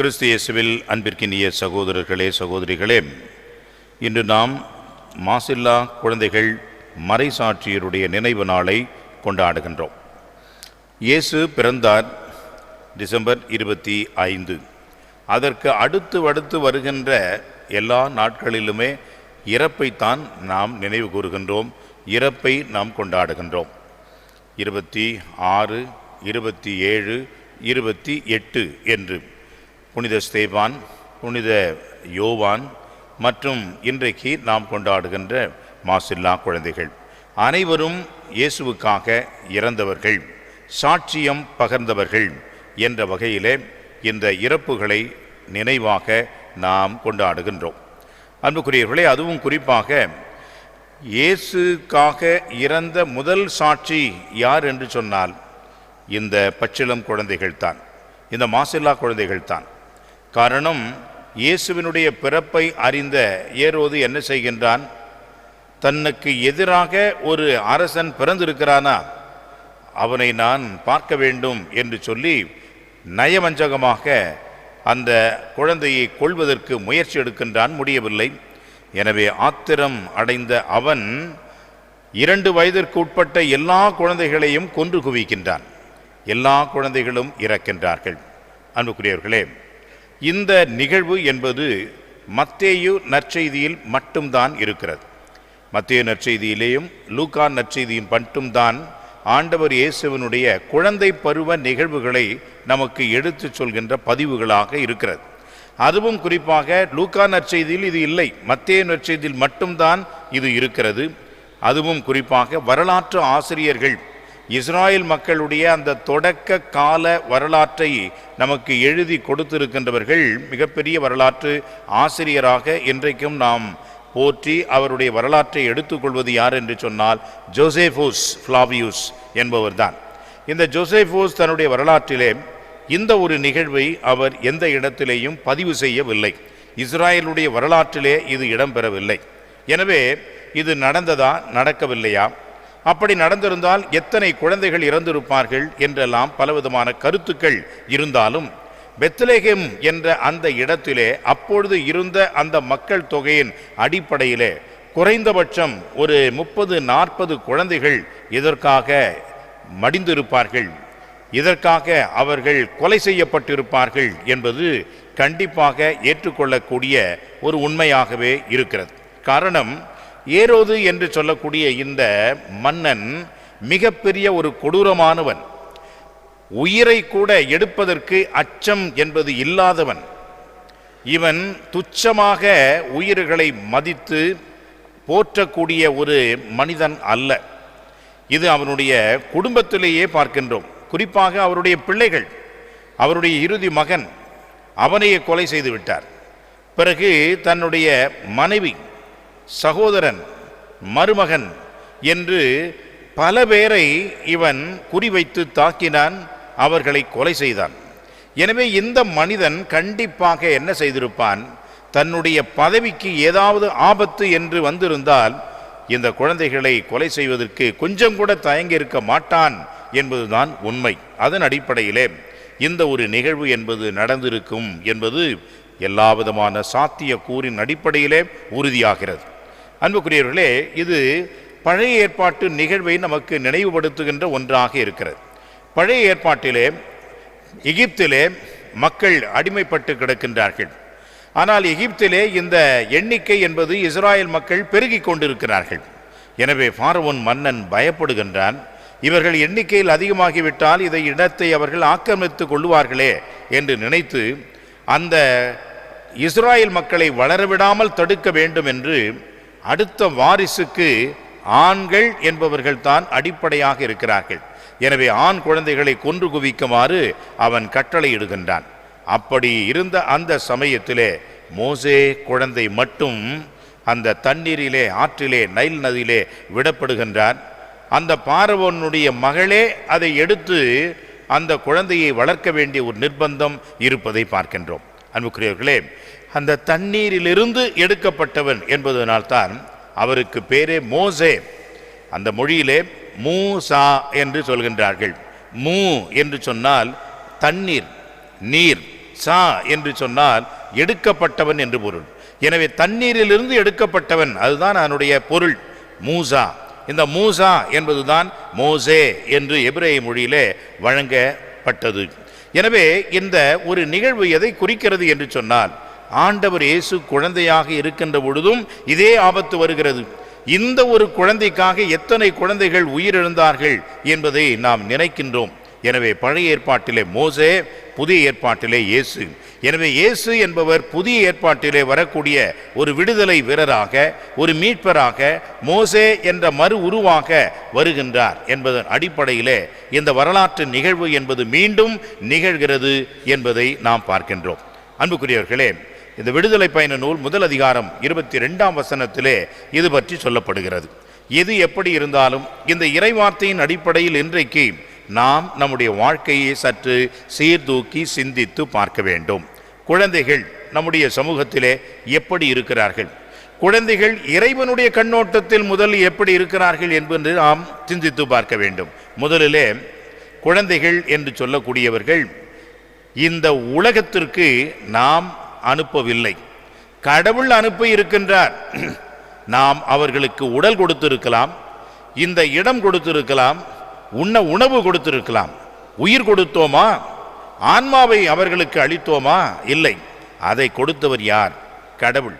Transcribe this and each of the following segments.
கிறிஸ்து இயேசுவில் அன்பிற்கினிய சகோதரர்களே சகோதரிகளே இன்று நாம் மாசில்லா குழந்தைகள் மறைசாட்சியருடைய நினைவு நாளை கொண்டாடுகின்றோம். இயேசு பிறந்தார் டிசம்பர் இருபத்தி ஐந்து. அதற்கு அடுத்து அடுத்து வருகின்ற எல்லா நாட்களிலுமே இறப்பைத்தான் நாம் நினைவு கூறுகின்றோம் இறப்பை நாம் கொண்டாடுகின்றோம். இருபத்தி ஆறு இருபத்தி ஏழு இருபத்தி எட்டு என்று புனித ஸ்தேவான் புனித யோவான் மற்றும் இன்றைக்கு நாம் கொண்டாடுகின்ற மாசில்லா குழந்தைகள். அனைவரும் இயேசுவுக்காக இறந்தவர்கள் சாட்சியம் பகர்ந்தவர்கள் என்ற வகையிலே இந்த இறப்புகளை நினைவாக நாம் கொண்டாடுகின்றோம். அன்புக்குரியவர்களே அதுவும் குறிப்பாக இயேசுக்காக இறந்த முதல் சாட்சி யார் என்று சொன்னால் இந்த பச்சிளம் குழந்தைகள் தான் இந்த மாசில்லா குழந்தைகள் தான் காரணம் இயேசுவினுடைய பிறப்பை அறிந்த ஏரோது என்ன செய்கின்றான்? தன்னுக்கு எதிராக ஒரு அரசன் பிறந்திருக்கிறானா? அவனை நான் பார்க்க வேண்டும் என்று சொல்லி நயவஞ்சகமாக அந்த குழந்தையை கொள்வதற்கு முயற்சி எடுக்கின்றான் முடியவில்லை. எனவே ஆத்திரம் அடைந்த அவன் இரண்டு வயதிற்கு உட்பட்ட எல்லா குழந்தைகளையும் கொன்று குவிக்கின்றான். எல்லா குழந்தைகளும் இறக்கின்றார்கள். அன்புக்குரியவர்களே இந்த நிகழ்வு என்பது மத்தேயு நற்செய்தியில் மட்டும்தான் இருக்கிறது. மத்திய நற்செய்தியிலேயும் லூக்கா நற்செய்தியும் மட்டும்தான் ஆண்டவர் இயேசுவினுடைய குழந்தை பருவ நிகழ்வுகளை நமக்கு எடுத்துச் சொல்கின்ற பதிவுகளாக இருக்கிறது. அதுவும் குறிப்பாக லூகா நற்செய்தியில் இது இல்லை மத்திய நற்செய்தியில் மட்டும்தான் இது இருக்கிறது. அதுவும் குறிப்பாக வரலாற்று ஆசிரியர்கள் இஸ்ராயல் மக்களுடைய அந்த தொடக்க கால வரலாற்றை நமக்கு எழுதி கொடுத்திருக்கின்றவர்கள் மிகப்பெரிய வரலாற்று ஆசிரியராக இன்றைக்கும் நாம் போற்றி அவருடைய வரலாற்றை எடுத்துக்கொள்வது யார் என்று சொன்னால் ஜோசேஃபோஸ் ஃப்ளாவியூஸ் என்பவர்தான். இந்த ஜோசேஃபோஸ் தன்னுடைய வரலாற்றிலே இந்த ஒரு நிகழ்வை அவர் எந்த இடத்திலேயும் பதிவு செய்யவில்லை. இஸ்ராயலுடைய வரலாற்றிலே இது இடம்பெறவில்லை. எனவே இது நடந்ததா நடக்கவில்லையா? அப்படி நடந்திருந்தால் எத்தனை குழந்தைகள் இறந்திருப்பார்கள் என்றெல்லாம் பலவிதமான கருத்துக்கள் இருந்தாலும் பெத்லேகெம் என்ற அந்த இடத்திலே அப்பொழுது இருந்த அந்த மக்கள் தொகையின் அடிப்படையிலே குறைந்தபட்சம் ஒரு முப்பது நாற்பது குழந்தைகள் இதற்காக மடிந்திருப்பார்கள். இதற்காக அவர்கள் கொலை செய்யப்பட்டிருப்பார்கள் என்பது கண்டிப்பாக ஏற்றுக்கொள்ளக்கூடிய ஒரு உண்மையாகவே இருக்கிறது. காரணம் ஏரோது என்று சொல்லக்கூடிய இந்த மன்னன் மிகப்பெரிய ஒரு கொடூரமானவன். உயிரை கூட எடுப்பதற்கு அச்சம் என்பது இல்லாதவன். இவன் துச்சமாக உயிர்களை மதித்து போற்றக்கூடிய ஒரு மனிதன் அல்ல. இது அவனுடைய குடும்பத்திலேயே பார்க்கின்றோம். குறிப்பாக அவருடைய பிள்ளைகள் அவருடைய இறுதி மகன் அவனையே கொலை செய்து விட்டார். பிறகு தன்னுடைய மனைவி சகோதரன் மருமகன் என்று பல பேரை இவன் குறிவைத்து தாக்கினான் அவர்களை கொலை செய்தான். எனவே இந்த மனிதன் கண்டிப்பாக என்ன செய்திருப்பான்? தன்னுடைய பதவிக்கு ஏதாவது ஆபத்து என்று வந்திருந்தால் இந்த குழந்தைகளை கொலை செய்வதற்கு கொஞ்சம் கூட தயங்கி இருக்க மாட்டான் என்பதுதான் உண்மை. அதன் அடிப்படையிலே இந்த ஒரு நிகழ்வு என்பது நடந்திருக்கும் என்பது எல்லாவிதமான சாத்திய கூறின் அடிப்படையிலே உறுதியாகிறது. அன்புக்குரியவர்களே இது பழைய ஏற்பாட்டு நிகழ்வை நமக்கு நினைவுபடுத்துகின்ற ஒன்றாக இருக்கிறது. பழைய ஏற்பாட்டிலே எகிப்திலே மக்கள் அடிமைப்பட்டு கிடக்கின்றார்கள். ஆனால் எகிப்திலே இந்த எண்ணிக்கை என்பது இஸ்ராயல் மக்கள் பெருகிக் கொண்டிருக்கிறார்கள். எனவே ஃபாரவோன் மன்னன் பயப்படுகின்றான் இவர்கள் எண்ணிக்கையில் அதிகமாகிவிட்டால் இதை இடத்தை அவர்கள் ஆக்கிரமித்து கொள்ளுவார்களே என்று நினைத்து அந்த இஸ்ராயல் மக்களை வளரவிடாமல் தடுக்க வேண்டும் என்று அடுத்த வாரிசுக்கு ஆண்கள் என்பவர்கள் தான் அடிப்படையாக இருக்கிறார்கள். எனவே ஆண் குழந்தைகளை கொன்று குவிக்குமாறு அவன் கட்டளையிடுகின்றான். அப்படி இருந்த அந்த சமயத்திலே மோசே குழந்தை மட்டும் அந்த தண்ணீரிலே ஆற்றிலே நைல் நதியிலே விடப்படுகின்றான். அந்த பாரவனுடைய மகளே அதை எடுத்து அந்த குழந்தையை வளர்க்க வேண்டிய ஒரு நிர்பந்தம் இருப்பதை பார்க்கின்றோம். அன்புக்குரியவர்களே அந்த தண்ணீரிலிருந்து எடுக்கப்பட்டவன் என்பதனால்தான் அவருக்கு பேரே மோசே. அந்த மொழியிலே மூசா என்று சொல்கின்றார்கள். மூ என்று சொன்னால் தண்ணீர் நீர் சா என்று சொன்னால் எடுக்கப்பட்டவன் என்று பொருள். எனவே தண்ணீரிலிருந்து எடுக்கப்பட்டவன் அதுதான் அதனுடைய பொருள் மூசா. இந்த மூசா என்பதுதான் மோசே என்று எபிரேய மொழியிலே வழங்கப்பட்டது. எனவே இந்த ஒரு நிகழ்வு எதை குறிக்கிறது என்று சொன்னால் ஆண்டவர் இயேசு குழந்தையாக இருக்கின்ற பொழுதும் இதே ஆபத்து வருகிறது. இந்த ஒரு குழந்தைக்காக எத்தனை குழந்தைகள் உயிரிழந்தார்கள் என்பதை நாம் நினைக்கின்றோம். எனவே பழைய ஏற்பாட்டிலே மோசே புதிய ஏற்பாட்டிலே இயேசு. எனவே இயேசு என்பவர் புதிய ஏற்பாட்டிலே வரக்கூடிய ஒரு விடுதலை வீரராக ஒரு மீட்பராக மோசே என்ற மறு உருவாக வருகின்றார் என்பதன் அடிப்படையிலே இந்த வரலாற்று நிகழ்வு என்பது மீண்டும் நிகழ்கிறது என்பதை நாம் பார்க்கின்றோம். அன்புக்குரியவர்களே இந்த விடுதலை பயண நூல் முதல் அதிகாரம் இருபத்தி ரெண்டாம் வசனத்திலே இது பற்றி சொல்லப்படுகிறது. எது எப்படி இருந்தாலும் இந்த இறைவார்த்தையின் அடிப்படையில் இன்றைக்கு நாம் நம்முடைய வாழ்க்கையை சற்று சீர்தூக்கி சிந்தித்து பார்க்க வேண்டும். குழந்தைகள் நம்முடைய சமூகத்திலே எப்படி இருக்கிறார்கள்? குழந்தைகள் இறைவனுடைய கண்ணோட்டத்தில் முதல் எப்படி இருக்கிறார்கள் என்பது நாம் சிந்தித்து பார்க்க வேண்டும். முதலிலே குழந்தைகள் என்று சொல்லக்கூடியவர்கள் இந்த உலகத்திற்கு நாம் அனுப்பவில்லை. கடவுள் அனுப்பி இருக்கின்றார். நாம் அவர்களுக்கு உடல் கொடுத்திருக்கலாம் இந்த இடம் கொடுத்திருக்கலாம் உண்ண உணவு கொடுத்திருக்கலாம். உயிர் கொடுத்தோமா? ஆன்மாவை அவர்களுக்கு அளித்தோமா? இல்லை. அதை கொடுத்தவர் யார்? கடவுள்.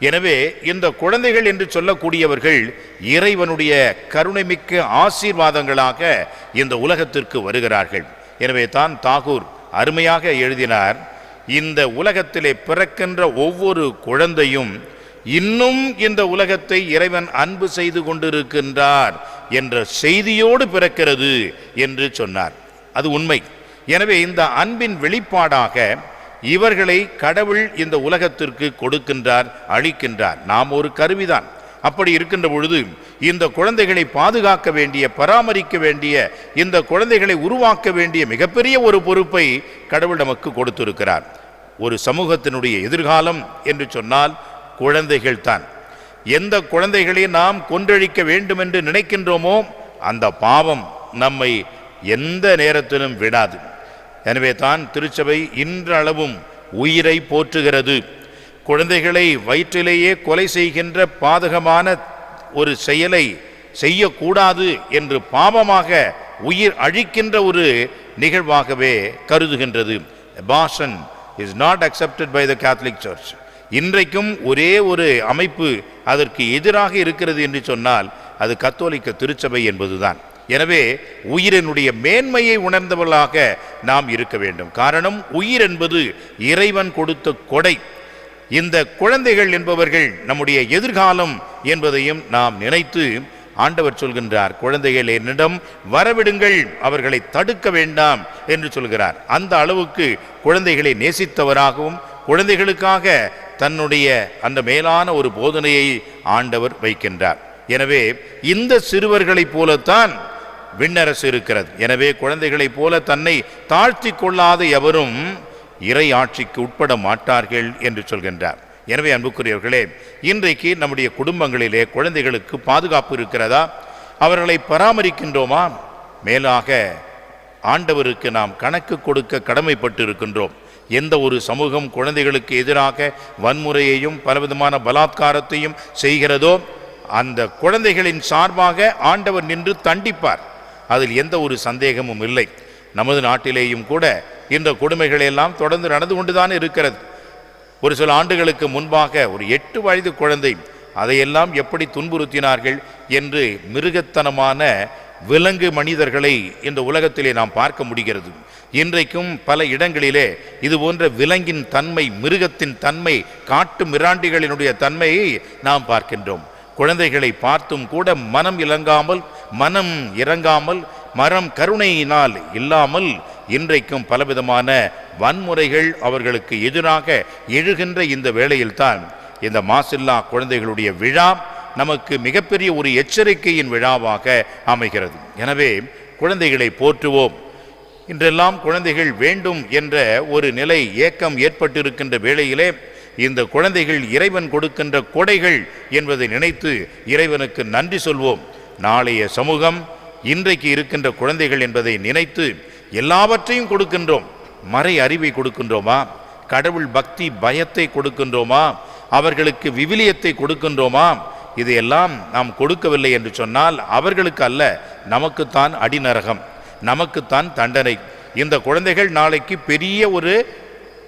எனவே இந்த குழந்தைகள் என்று சொல்லக்கூடியவர்கள் இறைவனுடைய கருணைமிக்க ஆசீர்வாதங்களாக இந்த உலகத்திற்கு வருகிறார்கள். எனவே தான் தாகூர் அருமையாக எழுதினார். இந்த உலகத்திலே பிறக்கின்ற ஒவ்வொரு குழந்தையும் இன்னும் இந்த உலகத்தை இறைவன் அன்பு செய்து கொண்டிருக்கின்றார் என்ற செய்தியோடு பிறக்கிறது என்று சொன்னார். அது உண்மை. எனவே இந்த அன்பின் வெளிப்பாடாக இவர்களை கடவுள் இந்த உலகத்திற்கு கொடுக்கின்றார் அளிக்கின்றார் நாம் ஒரு கருவிதான். அப்படி இருக்கின்ற பொழுது இந்த குழந்தைகளை பாதுகாக்க வேண்டிய பராமரிக்க வேண்டிய இந்த குழந்தைகளை உருவாக்க வேண்டிய மிகப்பெரிய ஒரு பொறுப்பை கடவுள் நமக்கு கொடுத்திருக்கிறார். ஒரு சமூகத்தினுடைய எதிர்காலம் என்று சொன்னால் குழந்தைகள் தான். எந்த குழந்தைகளை நாம் கொன்றழிக்க வேண்டும் என்று நினைக்கின்றோமோ அந்த பாவம் நம்மை எந்த நேரத்திலும் விடாது. எனவே தான் திருச்சபை இன்றளவும் உயிரை போற்றுகிறது. குழந்தைகளை வயிற்றிலேயே கொலை செய்கின்ற பாதகமான ஒரு செயலை செய்யக்கூடாது என்று பாவமாக உயிர் அழிக்கின்ற ஒரு நிகழ்வாகவே கருதுகின்றது. Passion is not accepted by the Catholic church இன்றைக்கும் ஒரே ஒரு அமைப்பு அதற்கு எதிராக இருக்கிறது என்று சொன்னால் அது கத்தோலிக்க திருச்சபை என்பதுதான். எனவே உயிரினுடைய மேன்மையை உணர்ந்தவர்களாக நாம் இருக்க வேண்டும். காரணம் உயிர் என்பது இறைவன் கொடுத்த கொடை. இந்த குழந்தைகள் என்பவர்கள் நம்முடைய எதிர்காலம் என்பதையும் நாம் நினைத்து ஆண்டவர் சொல்கின்றார் குழந்தைகள் என்னிடம் வரவிடுங்கள் அவர்களை தடுக்க வேண்டாம் என்று சொல்கிறார். அந்த அளவுக்கு குழந்தைகளை நேசித்தவராகவும் குழந்தைகளுக்காக தன்னுடைய அந்த மேலான ஒரு போதனையை ஆண்டவர் வைக்கின்றார். எனவே இந்த சிறுவர்களைப் போலத்தான் விண்ணரசு இருக்கிறது. எனவே குழந்தைகளைப் போல தன்னை தாழ்த்தி கொள்ளாத எவரும் இறை ஆட்சிக்கு உட்பட மாட்டார்கள் என்று சொல்கின்றார். எனவே அன்புக்குரியவர்களே இன்றைக்கு நம்முடைய குடும்பங்களிலே குழந்தைகளுக்கு பாதுகாப்பு இருக்கிறதா? அவர்களை பராமரிக்கின்றோமா? மேலாக ஆண்டவருக்கு நாம் கணக்கு கொடுக்க கடமைப்பட்டு இருக்கின்றோம் எந்த ஒரு சமூகம் குழந்தைகளுக்கு எதிராக வன்முறையையும் பலவிதமான பலாத்காரத்தையும் செய்கிறதோ அந்த குழந்தைகளின் சார்பாக ஆண்டவர் நின்று தண்டிப்பார். அதில் எந்த ஒரு சந்தேகமும் இல்லை. நமது நாட்டிலேயும் கூட இந்த கொடுமைகள் எல்லாம் தொடர்ந்து நடந்து கொண்டுதான் இருக்கிறது. ஒரு சில ஆண்டுகளுக்கு முன்பாக ஒரு எட்டு வயது குழந்தை அதையெல்லாம் எப்படி துன்புறுத்தினார்கள் என்று மிருகத்தனமான விலங்கு மனிதர்களை இந்த உலகத்திலே நாம் பார்க்க முடிகிறது. இன்றைக்கும் பல இடங்களிலே இது போன்ற விலங்கின் தன்மை மிருகத்தின் தன்மை காட்டு மிராண்டிகளினுடைய தன்மையை நாம் பார்க்கின்றோம். குழந்தைகளை பார்த்தும் கூட மனம் இலங்காமல் மனம் இறங்காமல் மரம் கருணையினால் இல்லாமல் இன்றைக்கும் பலவிதமான வன்முறைகள் அவர்களுக்கு எதிராக எழுகின்ற இந்த வேளையில்தான் இந்த மாசில்லா குழந்தைகளுடைய விழா நமக்கு மிகப்பெரிய ஒரு எச்சரிக்கையின் விழாவாக அமைகிறது. எனவே குழந்தைகளை போற்றுவோம். இன்றெல்லாம் குழந்தைகள் வேண்டும் என்ற ஒரு நிலை ஏக்கம் ஏற்பட்டிருக்கின்ற வேளையிலே இந்த குழந்தைகள் இறைவன் கொடுக்கின்ற கொடைகள் என்பதை நினைத்து இறைவனுக்கு நன்றி சொல்வோம். நாளைய சமூகம் இன்றைக்கு இருக்கின்ற குழந்தைகள் என்பதை நினைத்து எல்லாவற்றையும் கொடுக்கின்றோம். மறை அறிவை கொடுக்கின்றோமா? கடவுள் பக்தி பயத்தை கொடுக்கின்றோமா? அவர்களுக்கு விவிலியத்தை கொடுக்கின்றோமா? இதையெல்லாம் நாம் கொடுக்கவில்லை என்று சொன்னால் அவர்களுக்கு அல்ல நமக்குத்தான் அடிநரகம் நமக்குத்தான் தண்டனை. இந்த குழந்தைகள் நாளைக்கு பெரிய ஒரு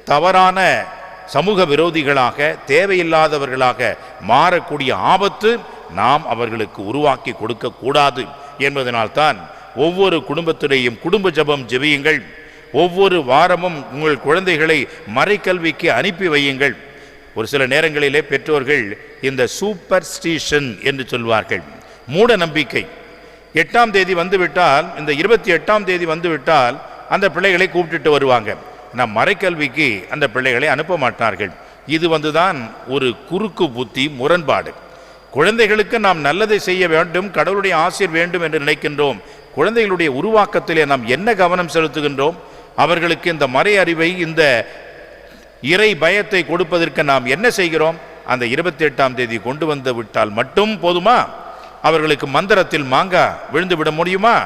தவறான சமூக விரோதிகளாக தேவையில்லாதவர்களாக மாறக்கூடிய ஆபத்து நாம் அவர்களுக்கு உருவாக்கி கொடுக்கக்கூடாது. என்பதனால்தான் ஒவ்வொரு குடும்பத்துடையும் குடும்ப ஜெபம் ஜெபியுங்கள். ஒவ்வொரு வாரமும் உங்கள் குழந்தைகளை மறைக்கல்விக்கு அனுப்பி வையுங்கள். ஒரு சில நேரங்களிலே பெற்றோர்கள் இந்த சூப்பர் ஸ்டீஷன் என்று சொல்வார்கள். மூட நம்பிக்கை. எட்டாம் தேதி வந்துவிட்டால் இந்த இருபத்தி எட்டாம் தேதி வந்துவிட்டால் அந்த பிள்ளைகளை கூப்பிட்டுட்டு வருவாங்க. நம் மறைக்கல்விக்கு அந்த பிள்ளைகளை அனுப்ப மாட்டார்கள். இது வந்துதான் ஒரு குறுக்கு புத்தி முரண்பாடு. குழந்தைகளுக்கு நாம் நல்லதை செய்ய வேண்டும் கடவுளுடைய ஆசிர் வேண்டும் என்று நினைக்கின்றோம். குழந்தைகளுடைய உருவாக்கத்திலே நாம் என்ன கவனம் செலுத்துகின்றோம்? அவர்களுக்கு இந்த மறை அறிவை இந்த இறை பயத்தை கொடுப்பதற்கு நாம் என்ன செய்கிறோம்? அந்த இருபத்தி எட்டாம் தேதி கொண்டு வந்து விட்டால் மட்டும் போதுமா? அவர்களுக்கு மந்திரத்தில் மாங்கா விழுந்து விட முடியுமா?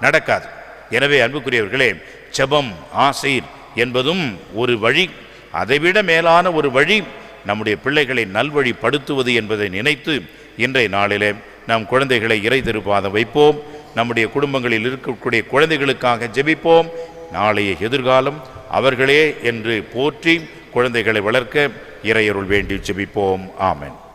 நடக்காது. எனவே அன்புக்குரியவர்களே செபம் ஆசீர் என்பதும் ஒரு வழி அதைவிட மேலான ஒரு வழி நம்முடைய பிள்ளைகளை நல்வழிப்படுத்துவது என்பதை நினைத்து இன்றைய நாளிலே நம் குழந்தைகளை இறை திருப்பாத வைப்போம். நம்முடைய குடும்பங்களில் இருக்கக்கூடிய குழந்தைகளுக்காக ஜெபிப்போம். நாளைய எதிர்காலம் அவர்களே என்று போற்றி குழந்தைகளை வளர்க்க இறையருள் வேண்டி ஜெபிப்போம். ஆமென்.